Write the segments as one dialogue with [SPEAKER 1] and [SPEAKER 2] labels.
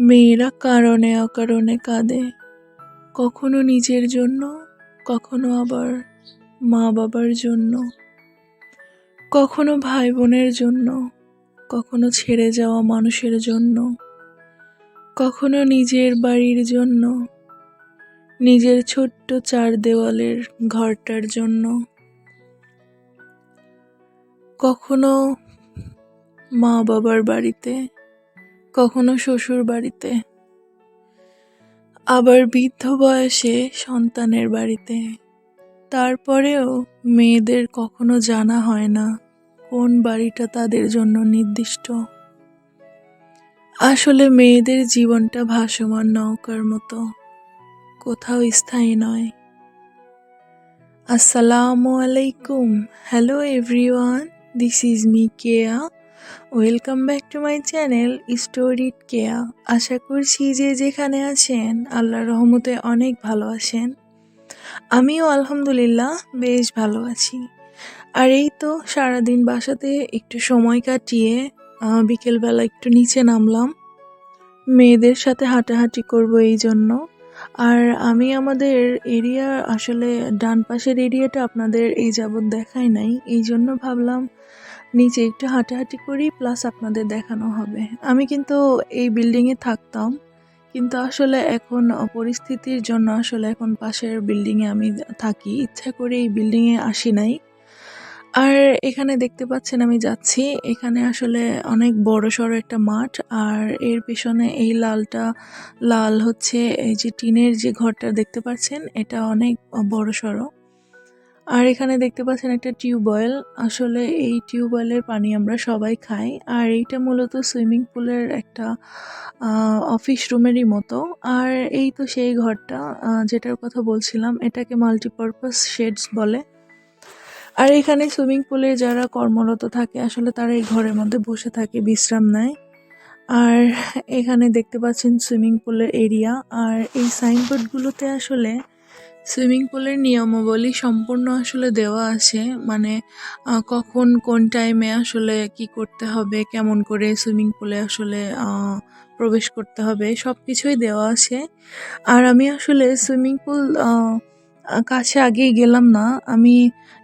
[SPEAKER 1] মেয়েরা কারণে অকারণে কাঁদে। কখনো নিজের জন্য, কখনো আবার মা বাবার জন্য। কখনো ভাই বোনের জন্য, কখনো ছেড়ে যাওয়া মানুষের জন্য। কখনো নিজের বাড়ির জন্য, নিজের ছোট্ট চার দেওয়ালের ঘরটার জন্য। কখনো মা বাবার বাড়িতে কখনো শ্বশুর বাড়িতে আবার বৃদ্ধ বয়সে সন্তানের বাড়িতে। তারপরেও মেয়েদের কখনো জানা হয় না কোন বাড়িটা তাদের জন্য নির্দিষ্ট। আসলে মেয়েদের জীবনটা ভাসমান নৌকার মতো, কোথাও স্থায়ী নয়। আসসালামু আলাইকুম। Hello everyone this is me Keya welcome back to my channel storied Keya আশা করছি যে যেখানে আছেন, আল্লাহর রহমতে অনেক ভালো আছেন। আমিও আলহামদুলিল্লাহ বেশ ভালো আছি। আর এই তো সারাদিন বাসাতে একটু সময় কাটিয়ে বিকেলবেলা একটু নিচে নামলাম। মেয়েদের সাথে হাঁটাহাঁটি করব এই জন্য। আর আমি আমাদের এরিয়া, আসলে ডান পাশের এরিয়াটা আপনাদের এই যাবৎ দেখাই নাই, এই জন্য ভাবলাম নিচে একটু হাঁটাহাঁটি করি প্লাস আপনাদের দেখানো হবে। আমি কিন্তু এই বিল্ডিংয়ে থাকতাম, কিন্তু আসলে এখন পরিস্থিতির জন্য আসলে এখন পাশের বিল্ডিংয়ে আমি থাকি। ইচ্ছা করে এই বিল্ডিংয়ে আসি নাই। আর এখানে দেখতে পাচ্ছেন আমি যাচ্ছি, এখানে আসলে অনেক বড় সড়ো একটা মাঠ, আর এর পেছনে এই লালটা লাল হচ্ছে, এই যে টিনের যে ঘরটা দেখতে পাচ্ছেন, এটা অনেক বড় সড়ো। আর এখানে দেখতে পাচ্ছেন একটা টিউবওয়েল। আসলে এই টিউবওয়েলের পানি আমরা সবাই খাই। আর এইটা মূলত সুইমিং পুলের একটা অফিস রুমেরই মতো। আর এই তো সেই ঘরটা যেটার কথা বলছিলাম, এটাকে মাল্টিপারপাস শেডস বলে। আর এখানে সুইমিং পুলে যারা কর্মরত থাকে, আসলে তারা এই ঘরের মধ্যে বসে থাকে, বিশ্রাম নেয়। আর এখানে দেখতে পাচ্ছেন সুইমিং পুলের এরিয়া। আর এই সাইনবোর্ডগুলোতে আসলে সুইমিং পুলের নিয়মাবলী সম্পূর্ণ আসলে দেওয়া আছে। মানে কখন কোন টাইমে আসলে কি করতে হবে, কেমন করে সুইমিং পুলে আসলে প্রবেশ করতে হবে সব কিছুই দেওয়া আছে। আর আমি আসলে সুইমিং পুল কাছে আগেই গেলাম না। আমি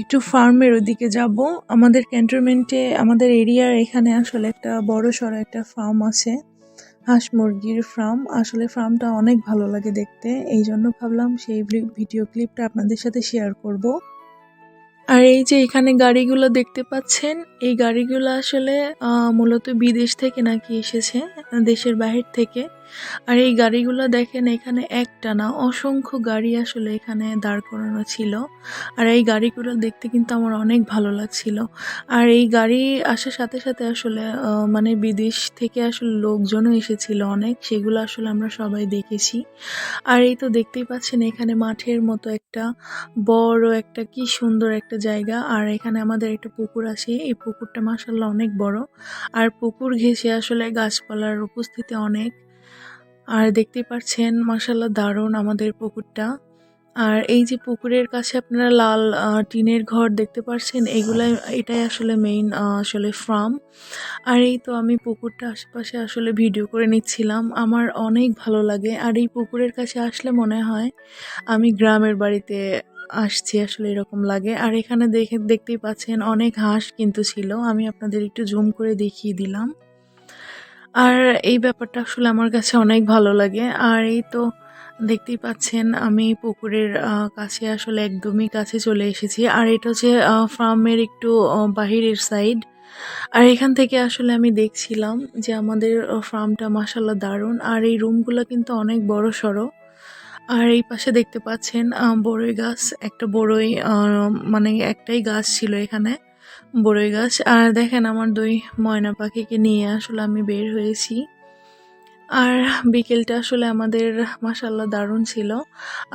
[SPEAKER 1] একটু ফার্মের ওদিকে যাব। আমাদের ক্যান্টনমেন্টে, আমাদের এরিয়ার এখানে আসলে একটা বড় সড়ো একটা ফার্ম আছে। হাঁস মুরগির ফার্ম আসলে ফার্মটা অনেক ভালো লাগে দেখতে, এই জন্য ভাবলাম সেই ভিডিও ক্লিপটা আপনাদের সাথে শেয়ার করব। আর এই যে এখানে গাড়িগুলো দেখতে পাচ্ছেন, এই গাড়িগুলো আসলে মূলত বিদেশ থেকে নাকি এসেছে, দেশের বাহির থেকে। আর এই গাড়িগুলো দেখেন, এখানে একটা না অসংখ্য গাড়ি আসলে এখানে দাঁড় করানো ছিল। আর এই গাড়িগুলো দেখতে কিন্তু আমার অনেক ভালো লাগছিল। আর এই গাড়ি আসার সাথে সাথে আসলে মানে বিদেশ থেকে আসলে লোকজনও এসেছিল অনেক, সেগুলো আসলে আমরা সবাই দেখেছি। আর এই তো দেখতেই পাচ্ছেন, এখানে মাঠের মতো একটা বড় একটা, কি সুন্দর একটা জায়গা। আর এখানে আমাদের একটা পুকুর আছে, এই পুকুরটা মাসাল্লাহ অনেক বড়। আর পুকুর ঘেঁষে আসলে গাছপালার উপস্থিতি অনেক। আর দেখতেই পাচ্ছেন মাসাল্লাহ দারুণ আমাদের পুকুরটা। আর এই যে পুকুরের কাছে আপনারা লাল টিনের ঘর দেখতে পাচ্ছেন এগুলাই এটাই আসলে মেইন আসলে ফার্ম আর এই তো আমি পুকুরটা আশেপাশে আসলে ভিডিও করে নিচ্ছিলাম। আমার অনেক ভালো লাগে। আর এই পুকুরের কাছে আসলে মনে হয় আমি গ্রামের বাড়িতে আসছি, আসলে এরকম লাগে। আর এখানে দেখে, দেখতেই পাচ্ছেন অনেক হাঁস কিন্তু ছিল। আমি আপনাদের একটু জুম করে দেখিয়ে দিলাম। আর এই ব্যাপারটা আসলে আমার কাছে অনেক ভালো লাগে। আর এই তো দেখতেই পাচ্ছেন আমি পুকুরের কাছে আসলে একদমই কাছে চলে এসেছি। আর এটা হচ্ছে ফার্মের একটু বাহিরের সাইড। আর এখান থেকে আসলে আমি দেখছিলাম যে আমাদের ফার্মটা মাসাল্লাহ দারুণ। আর এই রুমগুলো কিন্তু অনেক বড় সড়ো। আর এই পাশে দেখতে পাচ্ছেন বড়ই গাছ, একটা বড়ই মানে একটাই গাছ ছিল এখানে। বড়ই গাছ। আর দেখেন আমার দুই ময়না পাখিকে নিয়ে আসলে আমি বের হয়েছি। আর বিকেলটা আসলে আমাদের মাসাল্লাহ দারুণ ছিল।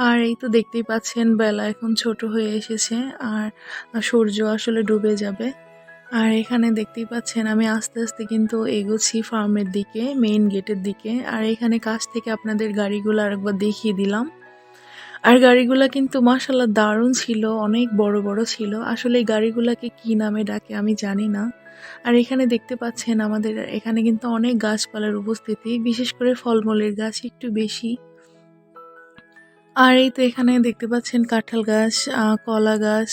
[SPEAKER 1] আর এই তো দেখতেই পাচ্ছেন বেলা এখন ছোট হয়ে এসেছে আর সূর্য আসলে ডুবে যাবে। আর এখানে দেখতেই পাচ্ছেন আমি আস্তে আস্তে কিন্তু এগোছি ফার্মের দিকে মেইন গেটের দিকে। আর এখানে কাছ থেকে আপনাদের গাড়িগুলো আরেকবার দেখিয়ে দিলাম। আর গাড়িগুলা কিন্তু মাসাল্লাহ দারুণ ছিল, অনেক বড় বড় ছিল। আসলে এই গাড়িগুলাকে কি নামে ডাকে আমি জানি না। আর এখানে দেখতে পাচ্ছেন আমাদের এখানে কিন্তু অনেক গাছপালার উপস্থিতি, বিশেষ করে ফলমূলের গাছ একটু বেশি। আর এই তো এখানে দেখতে পাচ্ছেন কাঁঠাল গাছ কলা গাছ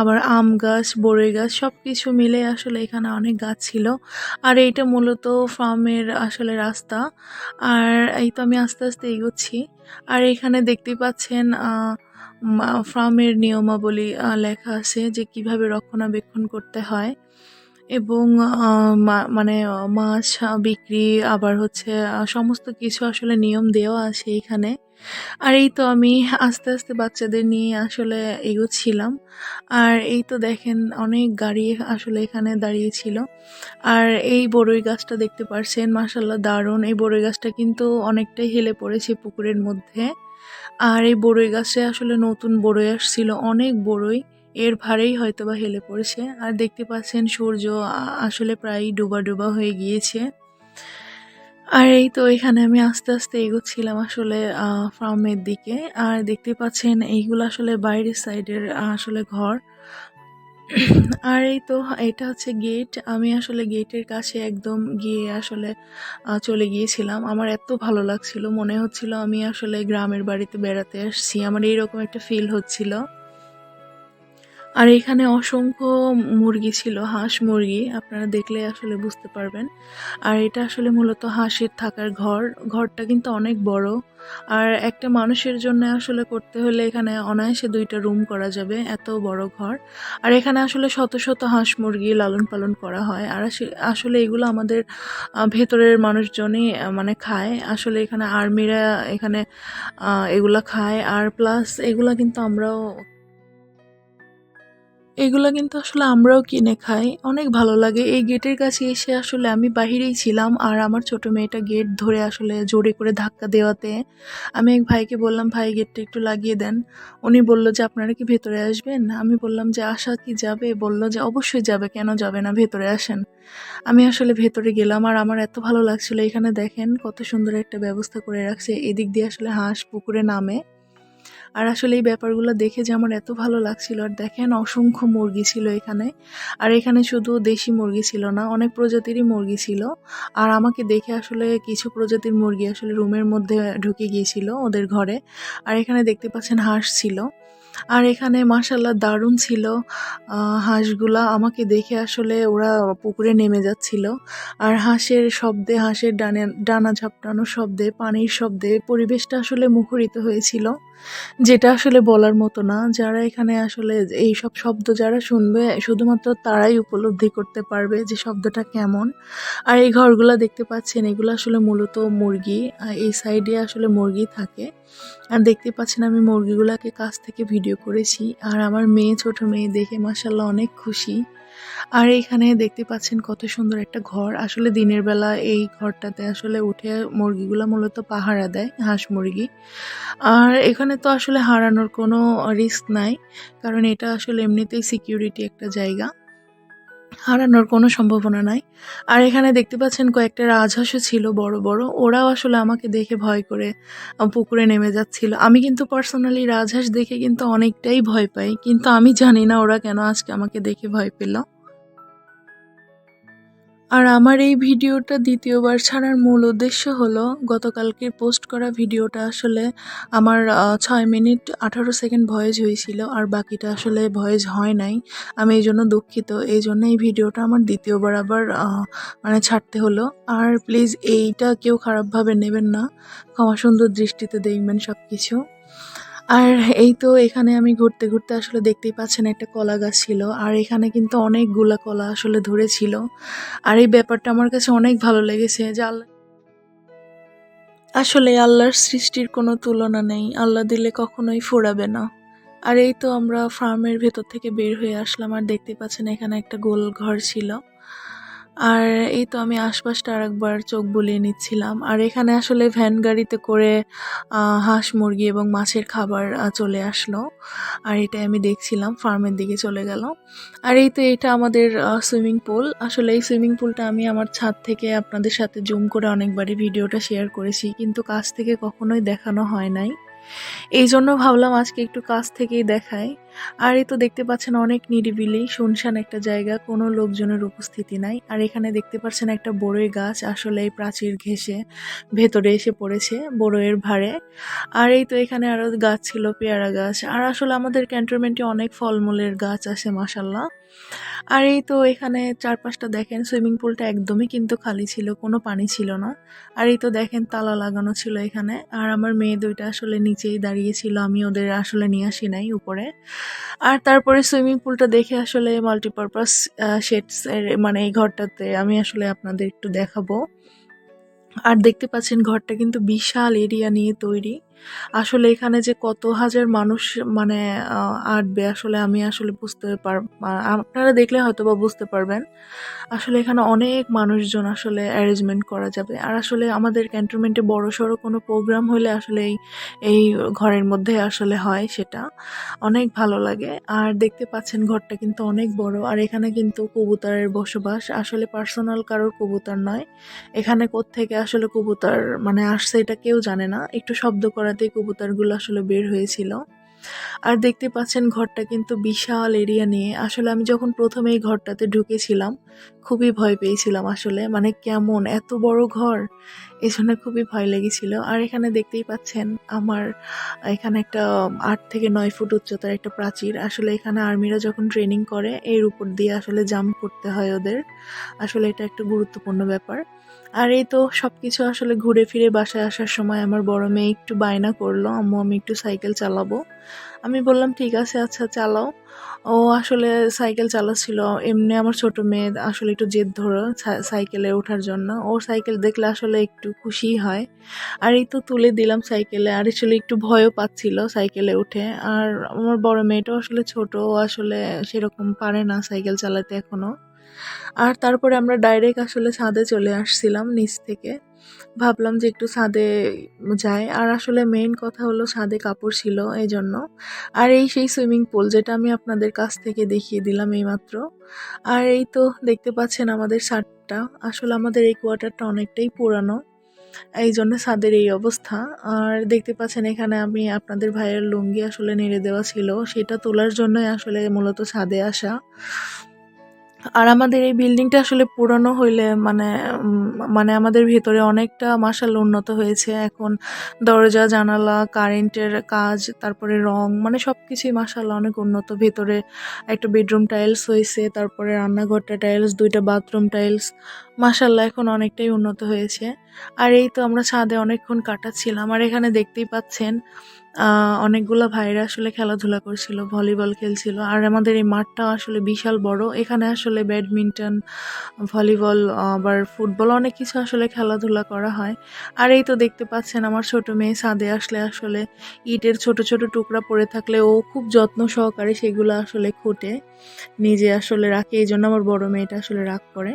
[SPEAKER 1] আবার আম গাছ, বড়ই গাছ সব কিছু মিলে আসলে এখানে অনেক গাছ ছিল। আর এইটা মূলত ফার্মের আসলে রাস্তা। আর এই তো আমি আস্তে আস্তে এগোচ্ছি। আর এখানে দেখতে পাচ্ছেন ফার্মের নিয়মাবলী লেখা আছে যে কীভাবে রক্ষণাবেক্ষণ করতে হয়। এবং মানে মাছ বিক্রি আবার হচ্ছে সমস্ত কিছু আসলে নিয়ম দেওয়া আছে এখানে। আর এই তো আমি আস্তে আস্তে বাচ্চাদের নিয়ে আসলে এগোচ্ছিলাম। আর এই তো দেখেন অনেক গাড়ি আসলে এখানে দাঁড়িয়েছিল আর এই বড়ই গাছটা দেখতে পারছেন মাসাল্লাহ দারুণ। এই বড়ই গাছটা কিন্তু অনেকটাই হেলে পড়েছে পুকুরের মধ্যে। আর এই বড়ই গাছে আসলে নতুন বড়ই আসছিল, অনেক বড়ই। এর ভারেই হয়তো বা হেলে পড়েছে। আর দেখতে পাচ্ছেন সূর্য আসলে প্রায় ডোবা ডোবা হয়ে গিয়েছে। আর এই তো এখানে আমি আস্তে আস্তে এগোচ্ছিলাম আসলে ফার্মের দিকে। আর দেখতে পাচ্ছেন এইগুলো আসলে বাইরের সাইডের আসলে ঘর। আর এই তো এটা হচ্ছে গেট। আমি আসলে গেটের কাছে একদম গিয়ে আসলে চলে গিয়েছিলাম। আমার এত ভালো লাগছিল। মনে হচ্ছিল আমি আসলে গ্রামের বাড়িতে বেড়াতে আসছি। আমার এইরকম একটা ফিল হচ্ছিল। আর এখানে অসংখ্য মুরগি ছিল, হাঁস মুরগি, আপনারা দেখলে আসলে বুঝতে পারবেন। আর এটা আসলে মূলত হাঁসের থাকার ঘর, ঘরটা কিন্তু অনেক বড়। আর একটা মানুষের জন্য আসলে করতে হলে এখানে অনায়াসে দুইটা রুম করা যাবে, এত বড় ঘর। আর এখানে আসলে শত শত হাঁস মুরগি লালন পালন করা হয়। আর আসে- আসলে এগুলো আমাদের ভেতরের মানুষজনই মানে খায়। আসলে এখানে আর্মিরা এখানে এগুলা খায়। আর প্লাস এগুলা কিন্তু আমরাও এগুলা কিন্তু আসলে আমরাও কিনে খাই। অনেক ভালো লাগে। এই গেটের কাছে এসে আসলে আমি বাহিরেই ছিলাম আর আমার ছোট মেয়েটা গেট ধরে আসলে জোরে করে ধাক্কা দেওয়াতে আমি এক ভাইকে বললাম, ভাই, গেটটা একটু লাগিয়ে দেন। উনি বলল যে, আপনারা কি ভেতরে আসবেন? আমি বললাম যে, আশা কি যাবে? বলল যে, অবশ্যই যাবে। কেন যাবে না? ভেতরে আসেন। আমি আসলে ভেতরে গেলাম আর আমার এত ভালো লাগছিল এখানে দেখেন কত সুন্দর একটা ব্যবস্থা করে রাখছে। এদিক দিয়ে আসলে হাঁস পুকুরে নামে। আর আসলে এই ব্যাপারগুলো দেখে যে আমার এত ভালো লাগছিল। আর দেখেন অসংখ্য মুরগি ছিল এখানে। আর এখানে শুধু দেশি মুরগি ছিল না, অনেক প্রজাতিরই মুরগি ছিল। আর আমাকে দেখে আসলে কিছু প্রজাতির মুরগি আসলে রুমের মধ্যে ঢুকে গিয়েছিল ওদের ঘরে। আর এখানে দেখতে পাচ্ছেন হাঁস ছিল। আর এখানে মাসাল্লাহ দারুণ ছিল। হাঁসগুলা আমাকে দেখে আসলে ওরা পুকুরে নেমে যাচ্ছিল। আর হাঁসের শব্দে, হাঁসের ডানে, ডানা ঝাপটানোর শব্দে, পানির শব্দে পরিবেশটা আসলে মুখরিত হয়েছিল। যেটা আসলে বলার মতো না। যারা এখানে আসলে এই সব শব্দ যারা শুনবে, শুধুমাত্র তারাই উপলব্ধি করতে পারবে যে শব্দটা কেমন। আর এই ঘরগুলো দেখতে পাচ্ছেন, এগুলো আসলে মূলত মুরগি। এই সাইডে আসলে মুরগি থাকে। আর দেখতে পাচ্ছেন আমি মুরগিগুলোকে কাছ থেকে ভিডিও করেছি। আর আমার মেয়ে, ছোট মেয়ে দেখে মাসাল্লাহ অনেক খুশি। আর এখানে দেখতে পাচ্ছেন কত সুন্দর একটা ঘর। আসলে দিনের বেলা এই ঘরটাতে আসলে উঠে মুরগিগুলো মূলত পাহারা দেয়, হাঁস মুরগি। আর এখানে তো আসলে হারানোর কোনো রিস্ক নাই, কারণ এটা আসলে এমনিতেই সিকিউরিটি একটা জায়গা। হারানোর কোনো সম্ভাবনা নাই। আর এখানে দেখতে পাচ্ছেন কয়েকটা রাজহাঁসও ছিল বড় বড়। ওরাও আসলে আমাকে দেখে ভয় করে পুকুরে নেমে যাচ্ছিল। আমি কিন্তু পার্সোনালি রাজহাঁস দেখে কিন্তু অনেকটাই ভয় পাই, কিন্তু আমি জানি না ওরা কেন আজকে আমাকে দেখে ভয় পেল। আর আমার এই ভিডিওটা দ্বিতীয়বার ছাড়ার মূল উদ্দেশ্য হলো, গতকালকে পোস্ট করা ভিডিওটা আসলে আমার ছয় মিনিট আঠারো সেকেন্ড ভয়েজ হয়েছিল আর বাকিটা আসলে ভয়েজ হয় নাই। আমি এই জন্য দুঃখিত। এই জন্য এই ভিডিওটা আমার দ্বিতীয়বার আবার মানে ছাড়তে হলো। আর প্লিজ এইটা কেউ খারাপভাবে নেবেন না। ক্ষমা সুন্দর দৃষ্টিতে দেখবেন সব কিছু আর এই তো এখানে আমি ঘুরতে ঘুরতে আসলে দেখতেই পাচ্ছেন একটা কলা গাছ ছিল, আর এখানে কিন্তু অনেকগুলা কলা আসলে ধরেছিল। আর এই ব্যাপারটা আমার কাছে অনেক ভালো লেগেছে যে আল্লাহ আসলে আল্লাহর সৃষ্টির কোনো তুলনা নেই, আল্লাহ দিলে কখনোই ফোরাবে না। আর এই তো আমরা ফার্মের ভেতর থেকে বের হয়ে আসলাম, আর দেখতে পাচ্ছেন এখানে একটা গোল ঘর ছিল। আর এই তো আমি আশপাশটা আরেকবার চোখ বুলিয়ে নিচ্ছিলাম। আর এখানে আসলে ভ্যান গাড়িতে করে হাঁস, মুরগি এবং মাছের খাবার চলে আসলো। আর এটাই আমি দেখছিলাম, ফার্মের দিকে চলে গেল। আর এই তো এটা আমাদের সুইমিং পুল। আসলে এই সুইমিং পুলটা আমি আমার ছাদ থেকে আপনাদের সাথে জুম করে অনেকবারই ভিডিওটা শেয়ার করেছি, কিন্তু কাছ থেকে কখনোই দেখানো হয় নাই। এই জন্য ভাবলাম আজকে একটু কাছ থেকেই দেখাই। আর এই তো দেখতে পাচ্ছেন অনেক নিরিবিলি, শুনশান একটা জায়গা, কোনো লোকজনের উপস্থিতি নাই। আর এখানে দেখতে পাচ্ছেন একটা বড়ই গাছ, আসলে এই প্রাচীর ঘেঁষে ভেতরে এসে পড়েছে বড়ইয়ের ভারে আর এই তো এখানে আরও গাছ ছিল, পেয়ারা গাছ। আর আসলে আমাদের ক্যান্টনমেন্টে অনেক ফলমূলের গাছ আছে মাসাল্লাহ আর এই তো এখানে চারপাশটা দেখেন, সুইমিং পুলটা একদমই কিন্তু খালি ছিল, কোনো পানি ছিল না। আর এই তো দেখেন তালা লাগানো ছিল এখানে, আর আমার মেয়ে দুইটা আসলে নিচেই দাঁড়িয়ে ছিল, আমি ওদের আসলে নিয়ে আসি নাই উপরে। আর তারপরে সুইমিং পুলটা দেখে আসলে মাল্টিপারপাস শেডস এর মানে এই ঘরটাতে আমি আসলে আপনাদের একটু দেখাবো। আর দেখতে পাচ্ছেন ঘরটা কিন্তু বিশাল এরিয়া নিয়ে তৈরি। আসলে এখানে যে কত হাজার মানুষ মানে আটবে, আসলে আমি আসলে বুঝতে পার আপনারা দেখলে হয়তো বা বুঝতে পারবেন। আসলে এখানে অনেক মানুষজন আসলে অ্যারেঞ্জমেন্ট করা যাবে। আর আসলে আমাদের ক্যান্টনমেন্টে বড় সড়ো কোনো প্রোগ্রাম হলে আসলে এই এই ঘরের মধ্যে আসলে হয় সেটা। অনেক ভালো লাগে। আর দেখতে পাচ্ছেন ঘরটা কিন্তু অনেক বড়। আর এখানে কিন্তু কবুতরের বসবাস। আসলে পার্সোনাল কারোর কবুতর নয়। এখানে থেকে আসলে কবুতর মানে আসছে এটা কেউ জানে না। একটু শব্দ করাতেই কবুতরগুলো আসলে বের হয়েছিল। আর দেখতে পাচ্ছেন ঘরটা কিন্তু বিশাল এরিয়া নিয়ে। আসলে আমি যখন প্রথমে এই ঘরটাতে ঢুকেছিলাম, খুবই ভয় পেয়েছিলাম আসলে। মানে কেমন? এত বড় ঘর? এই জন্য খুবই ভয় লেগেছিল। আর এখানে দেখতেই পাচ্ছেন আমার, এখানে একটা আট থেকে নয় ফুট উচ্চতার একটা প্রাচীর। আসলে এখানে আর্মিরা যখন ট্রেনিং করে, এর উপর দিয়ে আসলে জাম্প করতে হয় ওদের। আসলে এটা একটা গুরুত্বপূর্ণ ব্যাপার। আর এই তো সব কিছু আসলে ঘুরে ফিরে বাসায় আসার সময় আমার বড় মেয়ে একটু বায়না করল, আম্মু আমি একটু সাইকেল চালাবো। আমি বললাম, ঠিক আছে আচ্ছা চালাও। ও আসলে সাইকেল চালাচ্ছিল। এমনি আমার ছোট মেয়ে আসলে একটু জেদ ধরো সাইকেলে ওঠার জন্য। ওর সাইকেল দেখলে আসলে একটু খুশি হয়। আর এই তো তুলে দিলাম সাইকেলে। আর আসলে একটু ভয়ও পাচ্ছিল সাইকেলে উঠে। আর আমার বড় মেয়েটাও আসলে ছোট, ও আসলে সেরকম পারে না সাইকেল চালাতে এখনও। আর তারপরে আমরা ডাইরেক্ট আসলে ছাদে চলে আসছিলাম নিচ থেকে। ভাবলাম যে একটু ছাদে যাই। আর আসলে মেইন কথা হলো ছাদে কাপড় ছিল এই জন্য আর এই সেই সুইমিং পুল যেটা আমি আপনাদের কাছ থেকে দেখিয়ে দিলাম এইমাত্র। আর এই তো দেখতে পাচ্ছেন আমাদের ছাদটা। আসলে আমাদের এই কোয়ার্টারটা অনেকটাই পুরানো। এই জন্য ছাদের এই অবস্থা। আর দেখতে পাচ্ছেন এখানে আমি আপনাদের ভাইয়ের লুঙ্গি আসলে নেড়ে দেওয়া ছিল। সেটা তোলার জন্যই আসলে মূলত ছাদে আসা। আর আমাদের এই বিল্ডিংটা আসলে পুরনো হইলে মানে মানে আমাদের ভেতরে অনেকটা মাসাল উন্নত হয়েছে। এখন দরজা, জানালা কারেন্টের কাজ, তারপরে রং মানে সব কিছুই মাসাল্লাহ অনেক উন্নত। ভেতরে একটা বেডরুম টাইলস হয়েছে, তারপরে রান্নাঘরটা টাইলস দুইটা বাথরুম টাইলস মাসাল্লাহ এখন অনেকটাই উন্নত হয়েছে। আর এই তো আমরা ছাদে অনেকক্ষণ কাটাচ্ছিলাম। আর এখানে দেখতেই পাচ্ছেন অনেকগুলা ভাইরা আসলে খেলাধুলা করছিল, ভলিবল খেলছিল। আর আমাদের এই মাঠটা আসলে বিশাল বড়। এখানে আসলে ব্যাডমিন্টন, ভলিবল, আবার ফুটবল অনেক কিছু আসলে খেলাধুলা করা হয়। আর এই তো দেখতে পাচ্ছেন আমার ছোট মেয়ে সাদে আসলে আসলে ইটের ছোট ছোট টুকরা পড়ে থাকলে ও খুব যত্ন সহকারে সেগুলো আসলে খুঁটে। নিজে আসলে রাখে, এই জন্য আমার বড় মেয়েটা আসলে রাগ করে।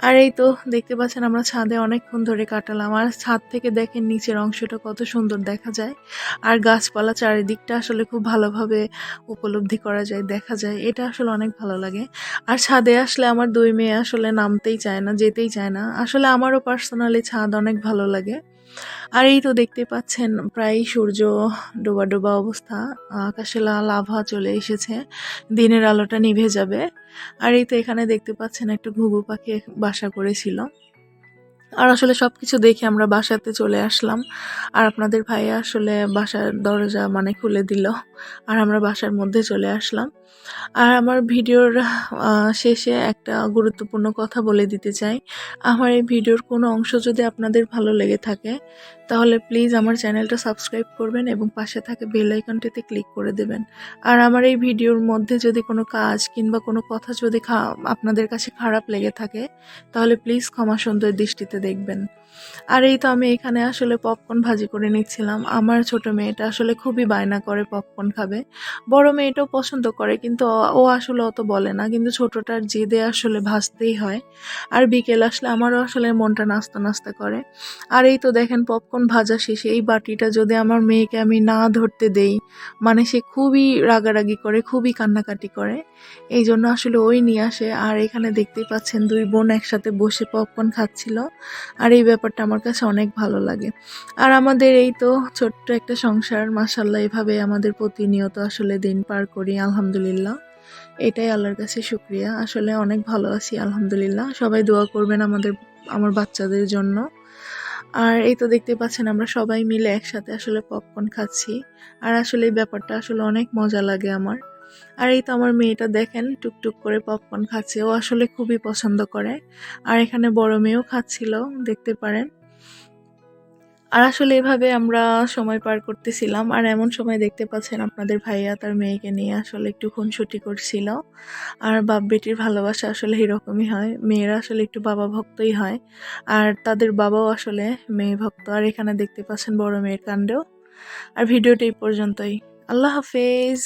[SPEAKER 1] আর এই তো দেখতে পাচ্ছেন আমরা ছাদে অনেকক্ষণ ধরে কাটালাম। আর ছাদ থেকে দেখেন নিচের অংশটা কত সুন্দর দেখা যায়। আর গাছপালা চারিদিকটা আসলে খুব ভালোভাবে উপলব্ধি করা যায়, দেখা যায়। এটা আসলে অনেক ভালো লাগে। আর ছাদে আসলে আমার দুই মেয়ে আসলে নামতেই চায় না, যেতেই চায় না। আসলে আমারও পার্সোনালি ছাদ অনেক ভালো লাগে। আর এই তো দেখতে পাচ্ছেন, প্রায় সূর্য ডোবা ডোবা অবস্থা, আকাশে লাভা চলে এসেছে, দিনের আলোটা নিভে যাবে। আর এই তো এখানে দেখতে পাচ্ছেন, একটা ঘুঘু পাখি বাসা করেছিল। আর আসলে সব কিছু দেখে আমরা বাসাতে চলে আসলাম। আর আপনাদের ভাইয়া আসলে বাসার দরজা মানে খুলে দিল। আর আমরা বাসার মধ্যে চলে আসলাম। আর আমার ভিডিওর শেষে একটা গুরুত্বপূর্ণ কথা বলে দিতে চাই। আমার এই ভিডিওর কোনো অংশ যদি আপনাদের ভালো লেগে থাকে তাহলে প্লিজ আমার চ্যানেলটা সাবস্ক্রাইব করবেন এবং পাশে থাকা বেল আইকনটিতে ক্লিক করে দেবেন। আর আমার এই ভিডিওর মধ্যে যদি কোনো কাজ কিংবা কোনো কথা যদি আপনাদের কাছে খারাপ লেগে থাকে, তাহলে প্লিজ ক্ষমা সুন্দর দৃষ্টিতে দেখবেন। আর এই তো আমি এখানে আসলে পপকর্ন ভাজি করে নিচ্ছিলাম। আমার ছোট মেয়েটা আসলে খুবই বায়না করে পপকর্ন খাবে। বড় মেয়েটাও পছন্দ করে, কিন্তু ও আসলে অত বলে না। কিন্তু ছোটটার জেদে আসলে ভাজতেই হয়। আর বিকেল আসলে আমারও আসলে মনটা নাস্তা নাস্তা করে। আর এই তো দেখেন পপকর্ন ভাজা শেষে এই বাটিটা যদি আমার মেয়েকে আমি না ধরতে দেই মানে সে খুবই রাগারাগি করে, খুবই কান্নাকাটি করে, এই জন্য আসলে ওই নিয়ে আসে। আর এখানে দেখতেই পাচ্ছেন দুই বোন একসাথে বসে পপকর্ন খাচ্ছিল। আর এই ব্যাপারটা আমার কাছে অনেক ভালো লাগে। আর আমাদের এই তো ছোট্ট একটা সংসার মাসাল্লাহ এভাবে আমাদের প্রতিনিয়ত আসলে দিন পার করি, আলহামদুলিল্লাহ। এটাই আল্লাহর কাছে শুক্রিয়া। আসলে অনেক ভালো আছি, আলহামদুলিল্লাহ। সবাই দোয়া করবেন আমাদের, আমার বাচ্চাদের জন্য। আর এই তো দেখতে পাচ্ছেন আমরা সবাই মিলে একসাথে আসলে পপকর্ন খাচ্ছি। আর আসলে এই ব্যাপারটা আসলে অনেক মজা লাগে আমার। আর এই তো আমার মেয়েটা দেখেন, টুকটুক করে পপকর্ন খাচ্ছে। ও আসলে খুবই পছন্দ করে। আর এখানে বড় মেয়েও খাচ্ছিল, দেখতে পারেন। আর আসলে এভাবে আমরা সময় পার করতেছিলাম, আর এমন সময় দেখতে পাচ্ছেন আপনাদের ভাইয়া তার মেয়েকে নিয়ে আসলে একটু খুনসুটি করছিল। আর বাপ বেটির ভালোবাসা আসলে এরকমই হয়, মেয়েরা আসলে একটু বাবা ভক্তই হয়। আর তাদের বাবাও আসলে মেয়ে ভক্ত, আর এখানে দেখতে পাচ্ছেন বড় মেয়ের কাণ্ডেও। আর ভিডিওটি এই পর্যন্তই। আল্লাহ হাফেজ।